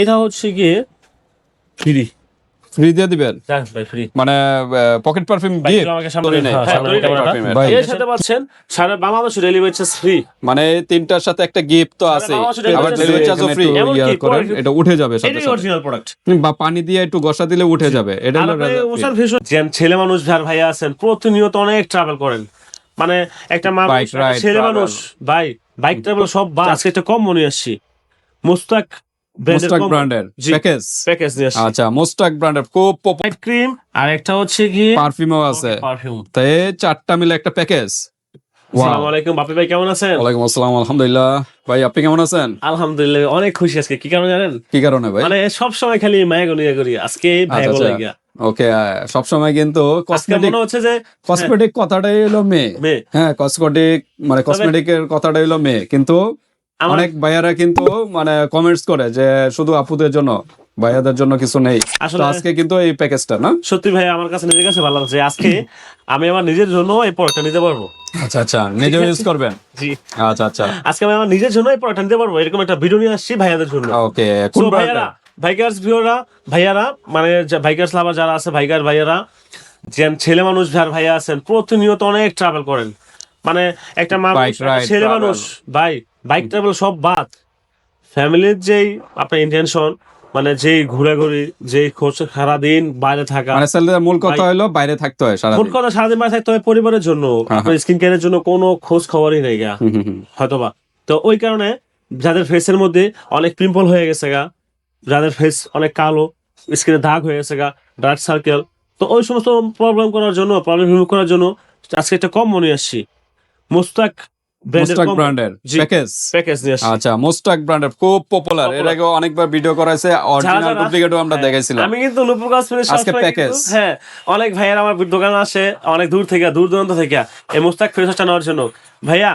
এটা হচ্ছে গিয়ে ফ্রি ফ্রি দিয়ে দিবেন যাক ভাই ফ্রি মানে পকেট পারফিউম দিয়ে? আমাকে সামনে তৈরি হ্যাঁ, এর। ভাই, ভাই, এর সাথে পাচ্ছেন সারা বাংলাদেশ ডেলিভারি ফ্রি মানে তিনটার সাথে একটা গিফট তো আছে আবার ডেলিভারি free। ফ্রি ইয়ার করেন এটা উঠে যাবে সাথে সাথে। অরিজিনাল প্রোডাক্ট বা পানি দিয়ে একটু ঘষা দিলে উঠে যাবে। এটা Razor ফেস যেন ছেলে মানুষ যার ভাই আছেন প্রতিনিয়ত অনেক ট্রাভেল করেন। মানে একটা মানুষ ছেলে মানুষ ভাই বাইক ট্রাভেল সব বাদ আজকে একটা কম মনে আসছি। মুস্তাক মোস্টাক ব্র্যান্ডের প্যাকেজ প্যাকেজ নিয়ে আসছি। আচ্ছা মোস্টাক ব্র্যান্ডের খুব হোয়াইট ক্রিম আর একটা হচ্ছে কি পারফিউমও আছে। পারফিউম তাই চারটা মিলে একটা প্যাকেজ আসসালামু আলাইকুম বাপি ভাই কেমন আছেন? ওয়ালাইকুম আসসালাম আলহামদুলিল্লাহ। ভাই আপনি কেমন আছেন? আলহামদুলিল্লাহ অনেক খুশি আজকে। কি কারণে জানেন? কি কারণে ভাই? মানে সব সময় খালি মায়া করি আজকে ভাই আচ্ছা, আচ্ছা। গিয়া। ওকে সব সময় কিন্তু কসমেটিক মনে হচ্ছে যে কসমেটিক কথাটাই হলো মেয়ে। হ্যাঁ কসমেটিক মানে কসমেটিকের কথাটাই হলো মেয়ে। কিন্তু অনেক ভাইয়ারা কিন্তু মানে কমেন্টস করে যে শুধু আপুদের জন্য ভাইয়াদের জন্য কিছু নেই। আসলে আজকে কিন্তু এই প্যাকেজটা না? সত্যি ভাই আমার কাছে নিজের কাছে ভালো লাগছে। আজকে আমি আমার নিজের জন্য এই প্রোডাক্টটা নিতে পারব। আচ্ছা আচ্ছা নিজেও ইউজ করবেন? জি। আচ্ছা আচ্ছা। আজকে আমি আমার নিজের জন্য এই প্রোডাক্টটা নিতে পারব। এরকম একটা ভিডিও নিয়ে আসছি ভাইয়াদের জন্য। ওকে কোন ভাইয়ারা ভাইকার্স ভিউরা ভাইয়ারা মানে ভাইকার্স লাভার যারা আছে ভাইকার ভাইয়ারা যে ছেলে মানুষ যার ভাইয়া আছেন প্রতিনিয়ত অনেক ট্রাভেল করেন। মানে একটা মানুষ ছেলে মানুষ ভাই বাইক ট্রাভেল সব বাদ। ফ্যামিলির যেই আপনার ইন্টেনশন মানে যেই ঘোরাঘুরি যেই খোঁজ সারাদিন বাইরে থাকা। মানে ছেলেদের মূল কথা হলো বাইরে থাকতে হয় সারা কোন কথা সারাদিন বাইরে থাকতে হয় পরিবারের জন্য হ্যাঁ, আপনার স্কিন কেয়ারের জন্য কোনো খোঁজ খবরই নেই গা। হয়তোবা। তো ওই কারণে যাদের ফেসের মধ্যে অনেক পিম্পল হয়ে গেছে গা যাদের ফেস অনেক কালো স্কিনে দাগ হয়ে গেছে গা ডার্ক সার্কেল তো ওই সমস্ত প্রবলেম করার জন্য প্রবলেম রিমুভ করার জন্য আজকে একটা কম মনে আসছি। মুস্তাক মোস্টাক ব্র্যান্ডের প্যাকেজ প্যাকেজ আচ্ছা মোস্টাক ব্র্যান্ডের খুব পপুলার এর আগে অনেকবার ভিডিও করাইছে অরিজিনাল যারা- ডুপ্লিকেটও আমরা হ্যাঁ, দেখাইছিলাম। আমি কিন্তু নুপুর আজকে। হ্যাঁ অনেক ভাইয়ের আমার দোকান আসে অনেক দূর থেকে দূর দূরান্ত থেকে এই মোস্তাক ফেসটা নেওয়ার জন্য। ভাইয়া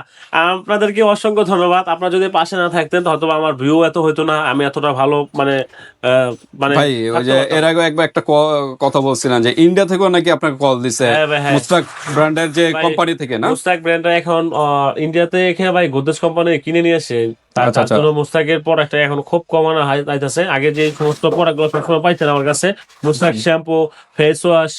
আপনাদেরকে অসংখ্য ধন্যবাদ। আপনারা যদি পাশে না থাকতেন হয়তো আমার ভিউ এত হতো না আমি এতটা ভালো মানে আহ, মানে ভাই ওই যে এর আগে একবার একটা কথা বলছিলাম যে ইন্ডিয়া থেকেও নাকি আপনাকে কল দিছে। হ্যাঁ হ্যাঁ। মুস্তাক ব্র্যান্ডের যে কোম্পানি থেকে না? মুস্তাক ব্র্যান্ডটা এখন ইন্ডিয়াতে এখানে ভাই গোদরেজ কোম্পানি কিনে নিয়ে আসে। তার আচ্ছা, তার আচ্ছা। জন্য মুস্তাকের প্রোডাক্টটা এখন খুব কমানো আইতাছে আগে যে সমস্ত প্রোডাক্টগুলো সবসময় পাইতেন আমার কাছে Mustaq shampoo face wash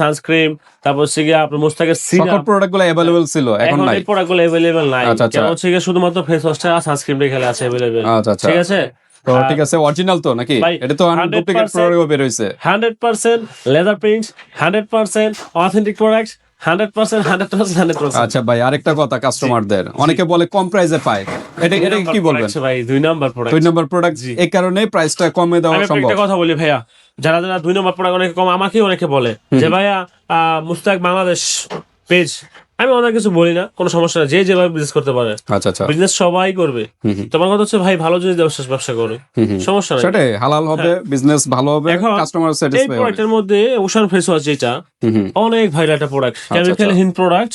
sunscreen তারপর হচ্ছে গিয়ে আপনার মুস্তাকের সকল সিরাম প্রোডাক্ট গুলো অ্যাভেলেবল ছিল এখন এখন নাই এই প্রোডাক্টগুলো अवेलेबल নাই আচ্ছা, আচ্ছা। কেন হচ্ছে গিয়ে শুধুমাত্র ফেস ওয়াশটা আর সানস্ক্রিনটা খেলে আছে अवेलेबल আচ্ছা আচ্ছা ঠিক আছে তো ঠিক আছে অরিজিনাল তো নাকি ভাই, এটা তো 100% ডুপ্লিকেট প্রোডাক্টও বের হইছে hundred percent leather print hundred percent authentic product hundred percent hundred percent hundred percent আচ্ছা ভাই আরেকটা কথা কাস্টমারদের অনেকে বলে কম প্রাইসে পায় এটা এটা কি বলবেন? ভাই দুই নাম্বার প্রোডাক্ট দুই নম্বর প্রোডাক্ট এই কারণে প্রাইসটা কমে দেওয়া আমি একটা কথা বলি ভাইয়া। যারা যারা দুই নম্বর প্রোডাক্ট অনেকে কম আমাকে অনেকে বলে যে ভাইয়া মুস্তাক বাংলাদেশ পেজ আমি অনেক কিছু বলি না কোনো সমস্যা না যে যেভাবে বিজনেস করতে পারে। আচ্ছা আচ্ছা। বিজনেস সবাই করবে। তোমার কথা হচ্ছে ভাই ভালো যদি ব্যবসা ব্যবসা করে। সমস্যা নাই। সেটাই হালাল হবে বিজনেস ভালো হবে কাস্টমার এই স্যাটিসফাই হবে। প্রোডাক্টের মধ্যে ওশান ফেস ওয়াশ যেটা অনেক ভাইরাল একটা প্রোডাক্ট আচ্ছা। প্রোডাক্ট।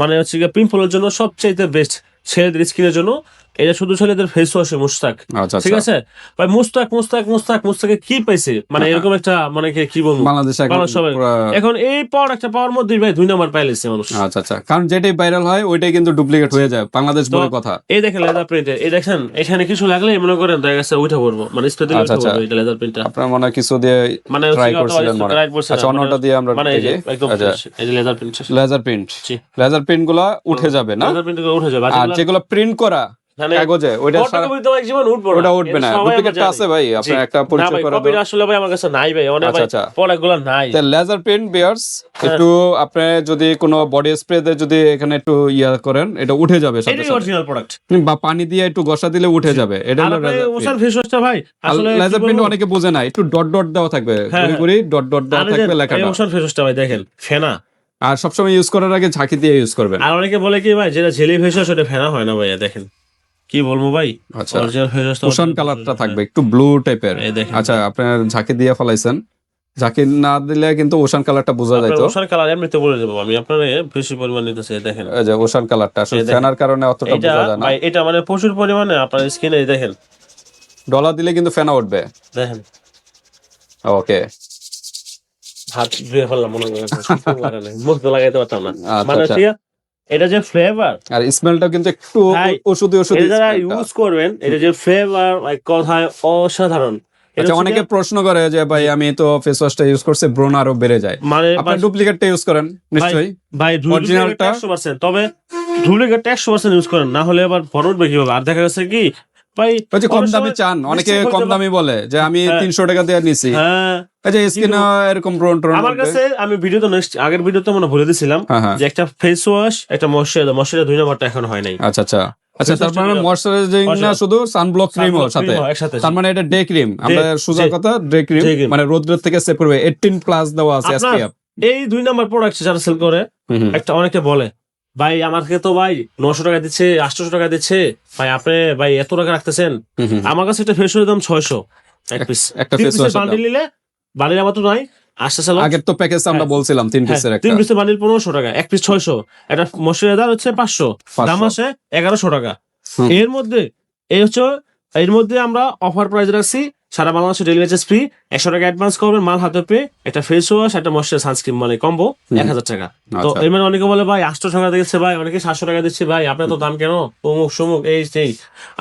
মানে হচ্ছে পিম্পলের জন্য সবচাইতে বেস্ট ছেলেদের স্কিনের জন্য এটা শুধু ছেলেদের ফেস ওয়াশে মুস্তাক। আচ্ছা ঠিক আচ্ছা আছে? ভাই মুস্তাক মুস্তাক মুস্তাক মুস্তাকে কি পাইছে? মানে এরকম একটা মানে কি- বলব? বাংলাদেশ এখন এই পাওয়ার একটা পাওয়ার মধ্যে ভাই দুই নাম্বার পাইলেছে মানুষ। আচ্ছা আচ্ছা। কারণ যেটাই ভাইরাল হয় ওইটাই কিন্তু ডুপ্লিকেট হয়ে যায়। বাংলাদেশ বলে কথা। এই দেখেন লেদার প্রিন্টে এই দেখেন এখানে কিছু লাগলে মনে করেন দেখা গেছে ওইটা পড়ব। মানে স্প্রে দিলে আচ্ছা। এটা লেদার প্রিন্টটা আপনার মনে কিছু দিয়ে মানে ট্রাই করছিলেন মনে আচ্ছা অন্যটা দিয়ে আমরা মানে। একদম এই লেদার প্রিন্ট লেজার প্রিন্ট জি। লেজার প্রিন্টগুলা উঠে যাবে না? লেদার প্রিন্টগুলো উঠে যাবে। আর যেগুলো প্রিন্ট করা কাগজে ওইটা সারা- ফটোকপি তো এক জীবন উঠবো না। ওটা উঠবে না এটা সবাই আমরা ডুপ্লিকেটটা আছে ভাই আপনার একটা পরিচয় ভাই, করে আসলে ভাই আমার কাছে নাই ভাই অনেক আচ্ছা, আচ্ছা। প্রোডাক্টগুলো নাই। লেজার প্রিন্ট বিয়ার্স একটু আপনি যদি কোনো বডি স্প্রে তে যদি এখানে একটু ইয়া করেন এটা উঠে যাবে সাথে সাথে। অরিজিনাল প্রোডাক্ট বা পানি দিয়ে একটু ঘষা দিলে উঠে যাবে এটা হলো লেজার ফেস ওয়াশটা ভাই আসলে লেজার প্রিন্ট অনেকে বোঝে না একটু ডট ডট দেওয়া থাকবে হ্যাঁ, ঘুরি হ্যাঁ। ডট ডট দেওয়া থাকবে লেখাটা। ওশান ফেস ওয়াশটা ভাই দেখেন ফেনা। আর সবসময় ইউজ করার আগে ঝাঁকি দিয়ে ইউজ করবেন। আর অনেকে বলে কি ভাই যেটা ফেস ওয়াশ ওটা ফেনা হয় না ভাইয়া দেখেন। কি বলব ভাই? আচ্ছা। ওশান কালারটা থাকবে একটু ব্লু টাইপের আচ্ছা আপনার ঝাঁকি দিয়ে ফলাইছেন। ঝাঁকি না দিলে কিন্তু ওশান কালারটা বোঝা যাইতো। ওশান কালার এমনিতে বলে দেবো আমি আপনার বেশি পরিমাণ নিতেছে দেখেন। এই যে ওশান কালারটা আসলে ফ্যানার কারণে অতটা বোঝা যায় না। ভাই এটা মানে প্রচুর পরিমাণে আপনার স্কিনে দেখেন। ডলার দিলে কিন্তু ফ্যানা উঠবে। দেখেন। ওকে। হাত ধুয়ে ফেললাম মনে করেন মুখ তো লাগাইতে পারতাম না। আচ্ছা, মানে আচ্ছা। ঠিক আছে? এটা যে ফ্লেভার আর স্মেলটা কিন্তু একটু ওষুধি ওষুধি এটা যারা ইউজ করবেন এটা যে ফ্লেভার কথায় অসাধারণ। আচ্ছা অনেকে প্রশ্ন করে যে ভাই আমি তো ফেস ওয়াশটা ইউজ করছি ব্রণ আরও বেড়ে যায়। মানে আপনার ডুপ্লিকেটটা ইউজ করেন নিশ্চয়ই। ভাই অরিজিনালটা একশো পার্সেন্ট তবে ডুপ্লিকেটটা একশো পার্সেন্ট ইউজ করেন না হলে আবার ফরওয়ার্ড উঠবে কীভাবে আর দেখা যাচ্ছে কি ভাই কম দামি চান অনেকে কম দামি বলে যে আমি হ্যাঁ। তিনশো টাকা দিয়ে নিছি। হ্যাঁ। যে এরকম আমার কাছে আমি ভিডিওতে আগের ভিডিওতে মনে ভুলে দিছিলাম হ্যাঁ হ্যাঁ। যে একটা ফেস ওয়াশ একটা ময়শ্চারাইজার ময়শ্চারাইজার দুই নাম্বারটা এখন হয় নাই। আচ্ছা আচ্ছা। আচ্ছা তার মানে ময়শ্চারাইজিং না শুধু সানব্লক ক্রিমও সাথে? তার মানে এটা ডে ক্রিম আমরা সোজা কথা ডে ক্রিম মানে রোদ্রের থেকে সেভ করবে। 18 প্লাস দেওয়া আছে SPF এই দুই নাম্বার প্রোডাক্ট যারা সেল করে। একটা অনেকে বলে ভাই আমাকে তো ভাই নশো টাকা দিচ্ছে আটশো টাকা দিচ্ছে। ভাই আপনি ভাই এত টাকা রাখতেছেন। আমার কাছে একটা ফেস ওয়াশের দাম ছয়শো। এক পিস একটা ফেস ওয়াশ নিলে বান্ডিল আমার তো চালো আগের তো প্যাকেজ আমরা হ্যাঁ। বলছিলাম তিন হ্যাঁ, পিসের একটা। তিন পিসের বান্ডিল পনেরোশো টাকা এক পিস ছয়শো একটা হচ্ছে পাঁচশো দাম আছে এগারোশো টাকা। এর মধ্যে এই হচ্ছে এর মধ্যে আমরা অফার প্রাইস রাখছি সারা বাংলাদেশে ডেলিভারি চার্জ ফ্রি একশো টাকা অ্যাডভান্স করবেন মাল হাতে পেয়ে একটা ফেস ওয়াশ একটা ময়শ্চার সানস্ক্রিন মানে কম্বো এক হাজার টাকা। তো আচ্ছা। এর মানে অনেকে বলে ভাই আটশো টাকা দিচ্ছে ভাই অনেকে সাতশো টাকা দিচ্ছে ভাই আপনার তো দাম কেন? অমুক সমুক এই সেই।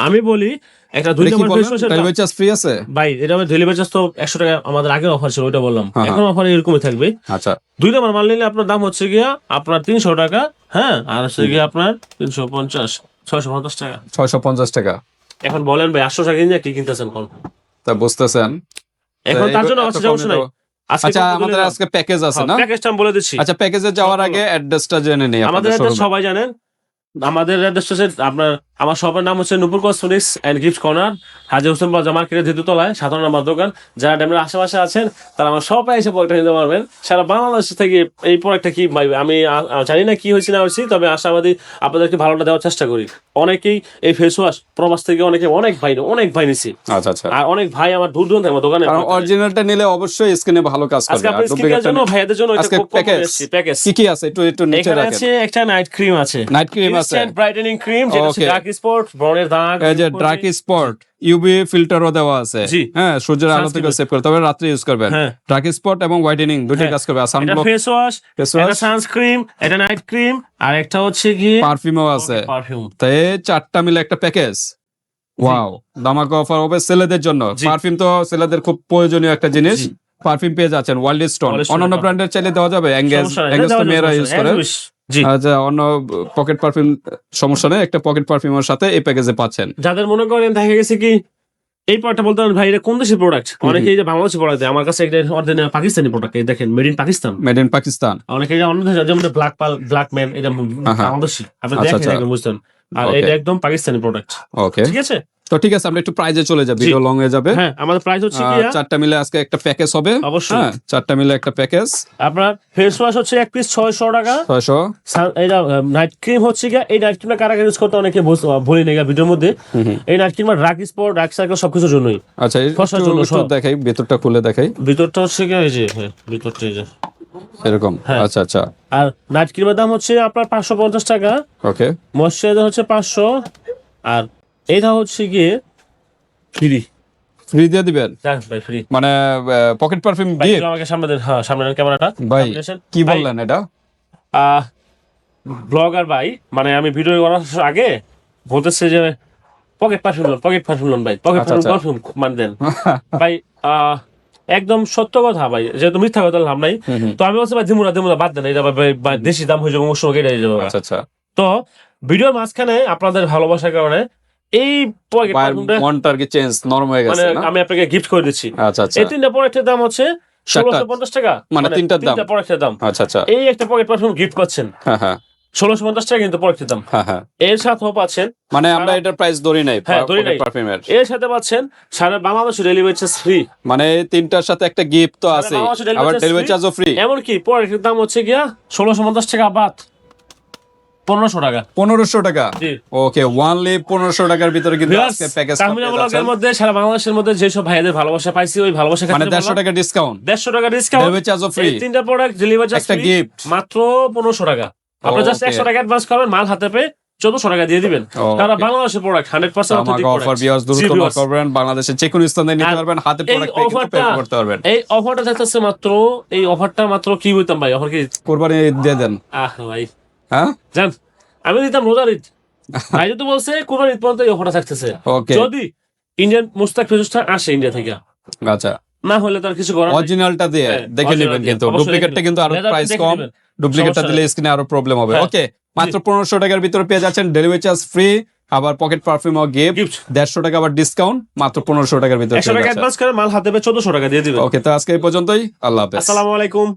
আমি বলি একটা দুই নম্বর ফেস ওয়াশের ডেলিভারি চার্জ ফ্রি আছে? ভাই এটা আমার ডেলিভারি চার্জ তো একশো টাকা আমাদের আগের অফার ছিল ওইটা বললাম। হ্যাঁ, এখন অফার এরকমই থাকবে। আচ্ছা। দুই নম্বর মাল নিলে আপনার দাম হচ্ছে গিয়া আপনার তিনশো টাকা হ্যাঁ আর হচ্ছে গিয়ে আপনার তিনশো পঞ্চাশ ছয়শো পঞ্চাশ টাকা। 650 টাকা। এখন বলেন ভাই আটশো টাকা কিনে কি কিনতেছেন কোন তা বুঝতেছেন? এখন তার জন্য সমস্যা নাই। আচ্ছা আমাদের আজকে প্যাকেজ আছে হ্যাঁ, না? প্যাকেজটা আমি বলে দিচ্ছি। আচ্ছা প্যাকেজে যাওয়ার আগে অ্যাড্রেসটা জেনে নেই আমাদের সবাই জানেন। আমাদের অ্যাড্রেস হচ্ছে আপনার আমার শপের নাম হচ্ছে Nupur cosmetics and gift corner. Haji Hossain plaza মার্কেটের দ্বিতীয়তলায় সাধারণ নাম্বার দোকান। যারা ড্যামের আশেপাশে আছেন তারা আমার সবাই এসে প্রোডাক্টটা নিতে পারবেন। সারা বাংলাদেশ থেকে এই প্রোডাক্টটা কি ভাই, আমি জানি না কি হয়েছে না হয়েছে তবে আশাবাদী আপনাদেরকে ভালোটা দেওয়ার চেষ্টা করি। অনেকেই এই ফেস ওয়াশ প্রবাস থেকে অনেকে অনেক ভাই অনেক ভাই নিছি। আচ্ছা আচ্ছা। আর অনেক ভাই আমার দূর দূরান্তে আমার দোকানে অরিজিনালটা নিলে অবশ্যই স্কিনে ভালো কাজ আজকে করবে। আপনার স্কিনের জন্য ভাইয়াদের জন্য এটা খুব প্যাকেজ প্যাকেজ কি কি আছে? একটু একটু নিচে এখানে আছে একটা নাইট ক্রিম আছে। Night cream instant brightening cream যেটা ডার্ক স্পট দাগ এই যে ড্রাক স্পট ইউভি ফিল্টারও দেওয়া আছে। হ্যাঁ সূর্যের আলো থেকে সেভ করে তবে ইউজ করবেন। হ্যাঁ। ড্রাক স্পট এবং হোয়াইটেনিং দুটোই হ্যাঁ। কাজ করবে। সানব্লক ফেস ওয়াশ ফেস এটা সানস্ক্রিন এটা নাইট ক্রিম আর একটা হচ্ছে গিয়ে পারফিউমও আছে। পারফিউম এই চারটা মিলে একটা প্যাকেজ ওয়াও দামাকা অফার হবে ছেলেদের জন্য। পারফিউম তো ছেলেদের খুব প্রয়োজনীয় একটা জিনিস। পারফিউম পেয়ে যাচ্ছেন ওয়ার্ল্ড স্টোন অন্যান্য ব্র্যান্ডের চাইলে দেওয়া যাবে। এঙ্গেজ সমস্যা এঙ্গেজ তো মেয়েরা ইউজ করে। অন্য পকেট পারফিউম সমস্যা নেই একটা পকেট পারফিউমের সাথে এই প্যাকেজে পাচ্ছেন। যাদের মনে করেন দেখা গেছে কি এই প্রোডাক্টটা বলতে পারেন ভাই এটা কোন দেশের প্রোডাক্ট অনেকে এই যে বাংলাদেশের প্রোডাক্ট দেয়। আমার কাছে একটা অরিজিনাল পাকিস্তানি প্রোডাক্ট এই দেখেন made in Pakistan. Made in Pakistan. অনেকে এটা অন্য দেশে যেমন ব্ল্যাক পাল ব্ল্যাক ম্যান এটা। বাংলাদেশি। আপনি আচ্ছা, দেখেন আচ্ছা। বুঝতেন আর এটা একদম পাকিস্তানি প্রোডাক্ট ওকে ঠিক আছে? তো ঠিক আছে আমরা একটু প্রাইজে চলে যাই ভিডিও লং হয়ে যাবে। হ্যাঁ আমাদের প্রাইস হচ্ছে কি চারটা মিলে আজকে একটা প্যাকেজ হবে। অবশ্যই। হ্যাঁ চারটা মিলে একটা প্যাকেজ আপনার ফেস ওয়াশ হচ্ছে এক পিস ছয়শো টাকা। ছয়শো। সান- এটা নাইট ক্রিম হচ্ছে গিয়া এই নাইট ক্রিমটা কারা ইউজ করতে অনেকে ভুলি নেই ভিডিওর মধ্যে। এই night cream dark spot dark circle সবকিছুর জন্যই। আচ্ছা ফসার জন্য সব। দেখাই ভেতরটা খুলে দেখাই। ভিতরটা হচ্ছে গিয়া এই যে হ্যাঁ, ভিতরটা এই যে। এরকম? হ্যাঁ। আচ্ছা আচ্ছা। আর নাইট ক্রিমের দাম হচ্ছে আপনার পাঁচশো পঞ্চাশ টাকা। ওকে ময়শ্চারাইজার হচ্ছে পাঁচশো। আর এটা হচ্ছে গিয়ে ফ্রি ফ্রি দিয়ে দিবেন? যাক ভাই ফ্রি মানে পকেট পারফিউম ভাই দিয়ে? আমাকে সামনে দেন হ্যাঁ সামনে ক্যামেরাটা। ভাই কি বললেন এটা? ব্লগার ভাই মানে আমি ভিডিও করার আগে বলতেছে যে পকেট পারফিউম লোন পকেট পারফিউম লোন ভাই পকেট আচ্ছা, আচ্ছা। পারফিউম মানে দেন। ভাই একদম সত্য কথা ভাই যেহেতু মিথ্যা কথা লাভ নাই। তো আমি বলছি ভাই দিমুরা দিমুরা বাদ দেন এটা ভাই- দেশি দাম হয়ে যাবে এটা হয়ে যাবে। আচ্ছা আচ্ছা। তো ভিডিওর মাঝখানে আপনাদের ভালোবাসার কারণে এই আর কি চেঞ্জ নরম হয়ে মানে গেছে না? আমি আপনাকে গিফট করে দিচ্ছি। আচ্ছা আচ্ছা। এই তিনটা প্রোডাক্টের দাম হচ্ছে ষোলোশো পঞ্চাশ টাকা। মানে তিনটার দাম? প্রোডাক্টের দাম। আচ্ছা আচ্ছা। এই একটা পকেট পারফিউম গিফট পাচ্ছেন হ্যাঁ হ্যাঁ। ষোলোশো পঞ্চাশ টাকা কিন্তু প্রোডাক্টের দাম। হ্যাঁ হ্যাঁ। এর সাথেও পাচ্ছেন মানে আমরা এটার প্রাইস ধরি নাই হ্যাঁ, ধরি নাই। পারফিউমের এর সাথে পাচ্ছেন সারা বাংলাদেশ ডেলিভারি চার্জ ফ্রি মানে তিনটার সাথে একটা গিফট তো আছে আবার ডেলিভারি চার্জও ফ্রি এমনকি প্রোডাক্টের দাম হচ্ছে গিয়া ষোলোশো পঞ্চাশ টাকা বাদ। পনেরোশো টাকা। পনেরোশো টাকা? ওকে ওয়ানলি পনেরোশো টাকার ভিতরে কিন্তু আজকে প্যাকেজ ব্লগের মধ্যে সারা বাংলাদেশের মধ্যে যেসব ভাইদের ভালোবাসা পাইছি ওই ভালোবাসা মানে দেড়শো টাকা ডিসকাউন্ট দেড়শো টাকা ডিসকাউন্ট ডেলিভারি চার্জও ফ্রি তিনটা প্রোডাক্ট ডেলিভারি চার্জ একটা gift। মাত্র পনেরোশো টাকা। আপনি জাস্ট একশো টাকা অ্যাডভান্স করবেন মাল হাতে পেয়ে চোদ্দশো টাকা দিয়ে দিবেন. তারা বাংলাদেশের প্রোডাক্ট হান্ড্রেড পার্সেন্ট অফার বিয়ার্স দ্রুত করবেন বাংলাদেশের যে কোনো স্থানে নিতে পারবেন হাতে প্রোডাক্ট অফারটা করতে পারবেন। এই অফারটা থাকতেছে মাত্র এই অফারটা মাত্র কি বলতাম ভাই অফার কি? কোরবানি দিয়ে দেন। আহ ভাই। হ্যাঁ? জান আমি দিতাম রোজার ঈদ। ভাই বলছে কোন ঈদ পর্যন্ত এই অফারটা থাকতেছে। যদি ইন্ডিয়ান মুস্তাক আসে ইন্ডিয়া থেকে আচ্ছা। না হলে তার কিছু করার অরিজিনালটা দিয়ে হ্যাঁ, দেখে নেবেন কিন্তু। ডুপ্লিকেটটা কিন্তু আরও প্রাইস কম। ডুপ্লিকেটটা দিলে আরও প্রবলেম হবে। হ্যাঁ। ওকে মাত্র পনেরোশো টাকার ভিতরে পেয়ে যাচ্ছেন ডেলিভারি চার্জ ফ্রি আবার পকেট পারফিউম ও গিফট দেড়শো টাকা আবার ডিসকাউন্ট মাত্র পনেরোশো টাকার ভিতরে একশো টাকা অ্যাডভান্স করে মাল হাতে পেয়ে চোদ্দশো টাকা দিয়ে দিবেন। ওকে তো আজকে এই পর্যন্তই। আল্লাহ হাফেজ। আসসালামু আলাইকুম।